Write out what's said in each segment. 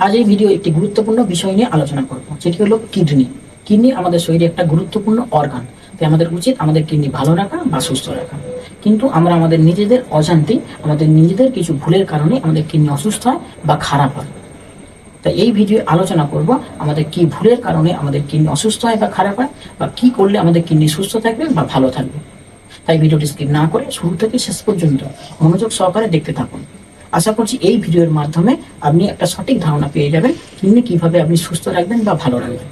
আজ এই ভিডিও একটি গুরুত্বপূর্ণ বিষয় নিয়ে আলোচনা করব। যেটি হলো কিডনি। কিডনি আমাদের শরীরে একটা গুরুত্বপূর্ণ অর্গান তাই আমাদের উচিত আমাদের কিডনি ভালো রাখা বা সুস্থ রাখা। কিন্তু আমরা আমাদের নিজেদের অজান্তেই আমাদের নিজেদের কিছু ভুলের কারণে আমাদের কিডনি অসুস্থ হয় বা খারাপ হয়। তাই এই ভিডিও আলোচনা করব আমাদের কি ভুলের কারণে আমাদের কিডনি অসুস্থ হয় বা খারাপ হয় বা কি করলে আমাদের কিডনি সুস্থ থাকবে বা ভালো থাকবে। তাই ভিডিওটি স্কিপ না করে শুরু থেকে শেষ পর্যন্ত মনোযোগ সহকারে দেখতে থাকুন। আশা করছি এই ভিডিওর মাধ্যমে আপনি একটা সঠিক ধারণা পেয়ে যাবেন কিডনি কীভাবে আপনি সুস্থ রাখবেন বা ভালো রাখবেন।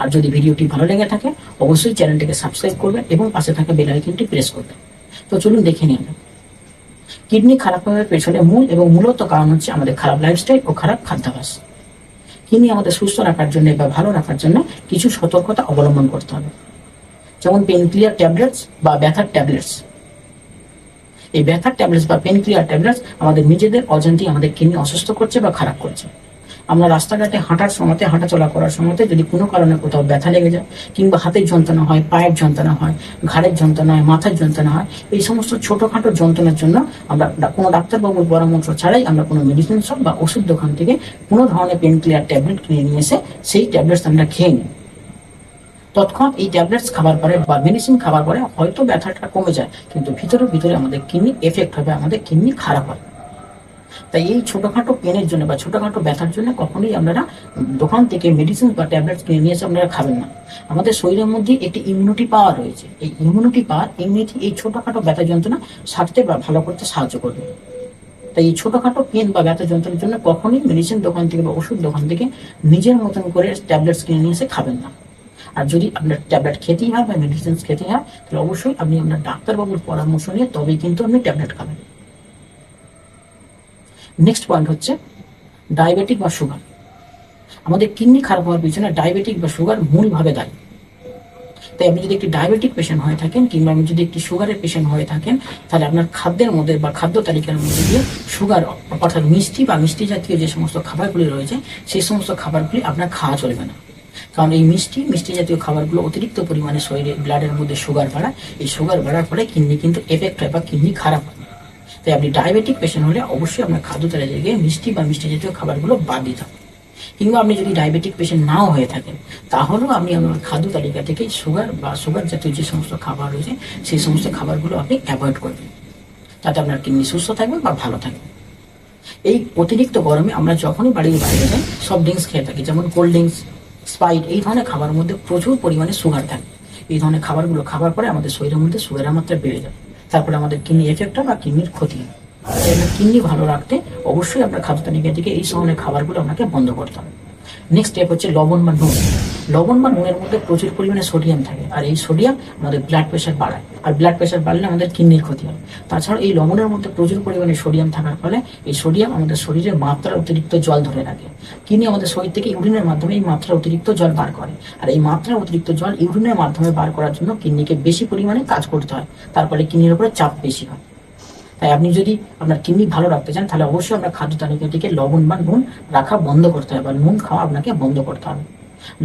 আর যদি ভিডিওটি ভালো লেগে থাকে, অবশ্যই চ্যানেলটিকে সাবস্ক্রাইব করবেন এবং পাশে থাকা বেল আইকনটি প্রেস করবেন। তো চলুন দেখে নিন কিডনি খারাপ হওয়ার পেছনে মূল এবং মূলত কারণ হচ্ছে আমাদের খারাপ লাইফস্টাইল ও খারাপ খাদ্যাভ্যাস। কিডনি আমাদের সুস্থ রাখার জন্য বা ভালো রাখার জন্য কিছু সতর্কতা অবলম্বন করতে হবে। যেমন পেন ক্লিয়ার ট্যাবলেটস বা ব্যথার ট্যাবলেটস এই ব্যথার ট্যাবলেটস বা পেন ক্লিয়ার ট্যাবলেটস আমাদের নিজেদের অজান্তি আমাদের কিডনি অসুস্থ করছে বা খারাপ করছে। আমরা রাস্তাঘাটে হাঁটার সময়তে, হাঁটাচলা করার সময়তে যদি কোনো কারণে কোথাও ব্যথা লেগে যায়, কিংবা হাতের যন্ত্রণা হয়, পায়ের যন্ত্রণা হয়, ঘাড়ের যন্ত্রণা হয়, মাথার যন্ত্রণা হয়, এই সমস্ত ছোটখাটো যন্ত্রণার জন্য আমরা কোনো ডাক্তারবাবুর পরামর্শ ছাড়াই আমরা কোনো মেডিসিন শপ বা ওষুধ দোকান থেকে কোনো ধরনের পেন ক্লিয়ার ট্যাবলেট কিনে নিয়ে এসে সেই ট্যাবলেটস আমরা খেয়ে নিই। তৎক্ষণাৎ এই ট্যাবলেটস খাবার পরে বা মেডিসিন খাবার পরে হয়তো ব্যথাটা কমে যায়, কিন্তু ভিতরে ভিতরে আমাদের কিডনি এফেক্ট হবে, আমাদের কিডনি খারাপ হয় তাই এই ছোটখাটো পেনের জন্য বা ছোটখাটো ব্যথার জন্য কখনোই আপনারা দোকান থেকে মেডিসিন বা ট্যাবলেটস কিনে নিয়ে এসে আপনারা খাবেন না। আমাদের শরীরের মধ্যে একটি ইমিউনিটি পাওয়ার রয়েছে। এই ইমিউনিটি পাওয়ার এমনিতে এই ছোটখাটো ব্যথা যন্ত্রণা সারতে বা ভালো করতে সাহায্য করবে। তাই এই ছোটখাটো পেন বা ব্যথা যন্ত্রণার জন্য কখনোই মেডিসিন দোকান থেকে বা ওষুধ দোকান থেকে নিজের মতন করে ট্যাবলেটস কিনে নিয়ে এসে খাবেন না। আর যদি আপনার ট্যাবলেট খেতেই হয় বা মেডিসিন খেতেই হয়, তাহলে অবশ্যই আপনি আপনার ডাক্তারবাবুর পরামর্শ নিয়ে তবেই কিন্তু আপনি ট্যাবলেট খাবেন। নেক্সট পয়েন্ট হচ্ছে ডায়াবেটিক বা সুগার আমাদের কিডনি খারাপ হওয়ার পিছনে ডায়াবেটিক বা সুগার মূলভাবে দায়ী। তাই আপনি যদি একটি ডায়াবেটিক পেশেন্ট হয়ে থাকেন কিংবা আপনি যদি একটি সুগারের পেশেন্ট হয়ে থাকেন, তাহলে আপনার খাদ্যের মধ্যে বা খাদ্য তালিকার মধ্যে দিয়ে সুগার অর্থাৎ মিষ্টি বা মিষ্টি জাতীয় যে সমস্ত খাবারগুলি রয়েছে, সেই সমস্ত খাবারগুলি আপনার খাওয়া চলবে না। কারণ এই মিষ্টি মিষ্টি জাতীয় খাবারগুলো অতিরিক্ত পরিমাণে শরীরে ব্লাডের মধ্যে সুগার বাড়ায়। এই সুগার বাড়ার ফলে কিডনি কিন্তু এফেক্ট হয় বা কিডনি খারাপ হয়। তাই আপনি ডায়াবেটিক পেশেন্ট হলে অবশ্যই আপনার খাদ্য তালিকা গিয়ে মিষ্টি বা মিষ্টি জাতীয় খাবারগুলো বাদ দিতে হবে। কিংবা আপনি যদি ডায়াবেটিক পেশেন্ট নাও হয়ে থাকেন, তাহলেও আপনি আপনার খাদ্য তালিকা থেকে সুগার বা সুগার জাতীয় যে সমস্ত খাবার রয়েছে, সেই সমস্ত খাবারগুলো আপনি অ্যাভয়েড করবেন। তাতে আপনার কিডনি সুস্থ থাকবে বা ভালো থাকবে। এই অতিরিক্ত গরমে আমরা যখনই বাড়ির বাইরে যাই, সব ড্রিঙ্কস খেয়ে থাকি, যেমন কোল্ড ড্রিঙ্কস স্পাইট এই ধরনের খাবার মধ্যে প্রচুর পরিমাণে সুগার থাকে। এই ধরনের খাবারগুলো খাবার পরে আমাদের শরীরের মধ্যে সুগারের মাত্রা বেড়ে যায়। তারপরে আমাদের কিডনি এফেক্ট বা কিডনির ক্ষতি কিডনি ভালো রাখতে অবশ্যই আমরা খাদ্য তালিকা থেকে এই ধরনের খাবারগুলো আপনাকে বন্ধ করতে হবে। নেক্সট স্টেপ হচ্ছে লবণ বা নুন। লবণ বা নুনের মধ্যে প্রচুর পরিমাণে সোডিয়াম থাকে। আর এই সোডিয়াম আমাদের ব্লাড প্রেশার বাড়ায়। আর ব্লাড প্রেশার বাড়লে আমাদের কিডনির ক্ষতি হয়। তাছাড়া এই লবণের মধ্যে প্রচুর পরিমাণে সোডিয়াম থাকার ফলে এই সোডিয়াম আমাদের শরীরে মাত্রা অতিরিক্ত জল ধরে রাখে। কিডনি আমাদের শরীর থেকে ইউরিনের মাধ্যমে এই মাত্রা অতিরিক্ত জল বার করে। আর এই মাত্রা অতিরিক্ত জল ইউরিনের মাধ্যমে বার করার জন্য কিডনিকে বেশি পরিমাণে কাজ করতে হয়। তার ফলে কিডনির উপরে চাপ বেশি হয়। তাই আপনি যদি আপনার কিডনি ভালো রাখতে চান, তাহলে অবশ্যই আপনার খাদ্য তালিকা থেকে লবণ বা নুন রাখা বন্ধ করতে হবে। বা নুন খাওয়া আপনাকে বন্ধ করতে হবে।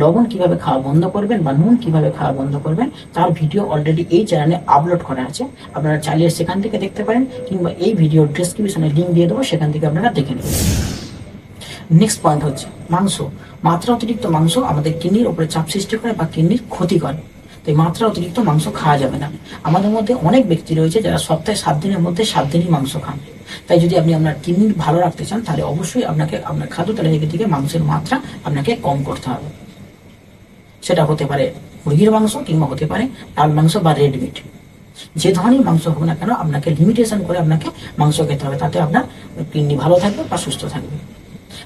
লবণ কীভাবে খাওয়া বন্ধ করবেন বা নুন কীভাবে খাওয়া বন্ধ করবেন, তার ভিডিও অলরেডি এই চ্যানেলে আপলোড করা আছে। আপনারা চালিয়ে সেখান থেকে দেখতে পারেন, কিংবা এই ভিডিও ডিসক্রিপশনে লিঙ্ক দিয়ে দেবো, সেখান থেকে আপনারা দেখে নেবেন। নেক্সট পয়েন্ট হচ্ছে মাংস। মাত্রা অতিরিক্ত মাংস আমাদের কিডনির উপরে চাপ সৃষ্টি করে বা কিডনির ক্ষতি করে। তাই মাত্রা অতিরিক্ত মাংস খাওয়া যাবে না। আমাদের মধ্যে অনেক ব্যক্তি রয়েছে যারা সপ্তাহে সাত দিনের মধ্যে সাত দিনই মাংস খান। তাই যদি আপনি আপনার কিডনি ভালো রাখতে চান, তাহলে অবশ্যই আপনাকে আপনার খাদ্য তালিকা থেকে মাংসের মাত্রা আপনাকে কম করতে হবে। সেটা হতে পারে মুরগির মাংস কিংবা হতে পারে লাল মাংস বা রেড মিট। যে ধরনের মাংস হোক না কেন, আপনাকে লিমিটেশন করে আপনাকে মাংস খেতে হবে। তাতে আপনার কিডনি ভালো থাকবে বা সুস্থ থাকবে।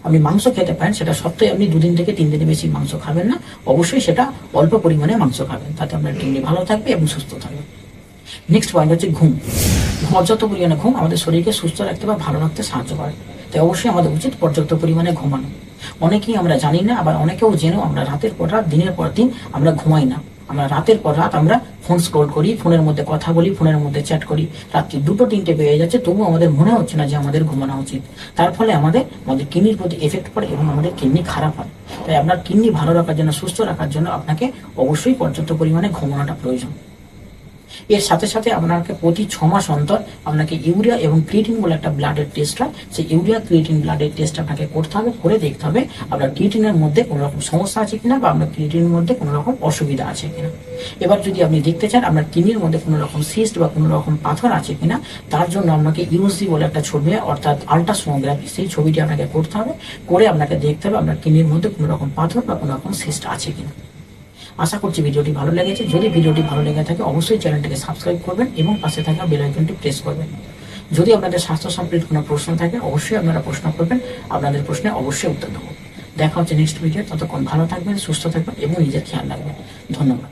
আপনি মাংস খেতে পারেন, সেটা সপ্তাহে আপনি দুদিন থেকে তিন দিনের বেশি মাংস খাবেন না। অবশ্যই সেটা অল্প পরিমাণে মাংস খাবেন, তাতে আপনার কিডনি ভালো থাকবে এবং সুস্থ থাকবে। নেক্সট পয়েন্ট হচ্ছে ঘুম। পর্যাপ্ত পরিমাণে ঘুম আমাদের শরীরকে সুস্থ রাখতে বা ভালো রাখতে সাহায্য করে। তাই অবশ্যই আমাদের উচিত পর্যাপ্ত পরিমাণে ঘুমানো। অনেকেই আমরা জানি না, আবার অনেকেও জেনেও আমরা রাতের পর রাত, দিনের পর দিন আমরা ঘুমাই না। আমরা রাতের পর রাত আমরা ফোন স্ক্রোল করি ফোনের মধ্যে কথা বলি ফোনের মধ্যে চ্যাট করি। রাত্রি দুটো, তিনটে বেড়ে যাচ্ছে, তবুও আমাদের মনে হচ্ছে না যে আমাদের ঘুমানো উচিত। তার ফলে আমাদের আমাদের কিডনির প্রতি এফেক্ট পড়ে এবং আমাদের কিডনি খারাপ হয়। তাই আপনার কিডনি ভালো রাখার জন্য, সুস্থ রাখার জন্য আপনাকে অবশ্যই পর্যাপ্ত পরিমাণে ঘুমানোটা প্রয়োজন। এর সাথে সাথে আপনাকে প্রতি ছ মাস অন্তর আপনাকে ইউরিয়া এবং ক্রিয়েটিন বলে একটা ব্লাডের টেস্ট হয়। সেই ইউরিয়া, ক্রিয়েটিন, ব্লাডের টেস্ট আপনাকে করতে হবে, করে দেখতে হবে আপনার ক্রিয়েটিনের মধ্যে কোনো রকম সমস্যা আছে কিনা বা আপনার ক্রিয়েটিনের মধ্যে কোনো রকম অসুবিধা আছে কিনা। এবার যদি আপনি দেখতে চান আপনার কিডনির মধ্যে কোনো রকম সিস্ট বা কোনো রকম পাথর আছে কিনা, তার জন্য আপনাকে ইউসি বলে একটা ছবি, অর্থাৎ আলট্রাসোনোগ্রাফি সেই ছবিটি আপনাকে করতে হবে। করে আপনাকে দেখতে হবে আপনার কিডনির মধ্যে কোনো রকম পাথর বা কোনো রকম সিস্ট আছে কিনা। আশা করছি ভিডিওটি ভালো লেগেছে। যদি ভিডিওটি ভালো লেগে থাকে, অবশ্যই চ্যানেলটিকে সাবস্ক্রাইব করবেন এবং পাশে থাকা বেল আইকনটি প্রেস করবেন। যদি আপনাদের স্বাস্থ্য সম্পর্কিত কোনো প্রশ্ন থাকে, অবশ্যই আপনারা প্রশ্ন করবেন। আপনাদের প্রশ্নে অবশ্যই উত্তর দেবো। দেখা হচ্ছে নেক্সট ভিডিও ততক্ষণ ভালো থাকবেন, সুস্থ থাকবেন এবং নিজের খেয়াল রাখবেন। ধন্যবাদ।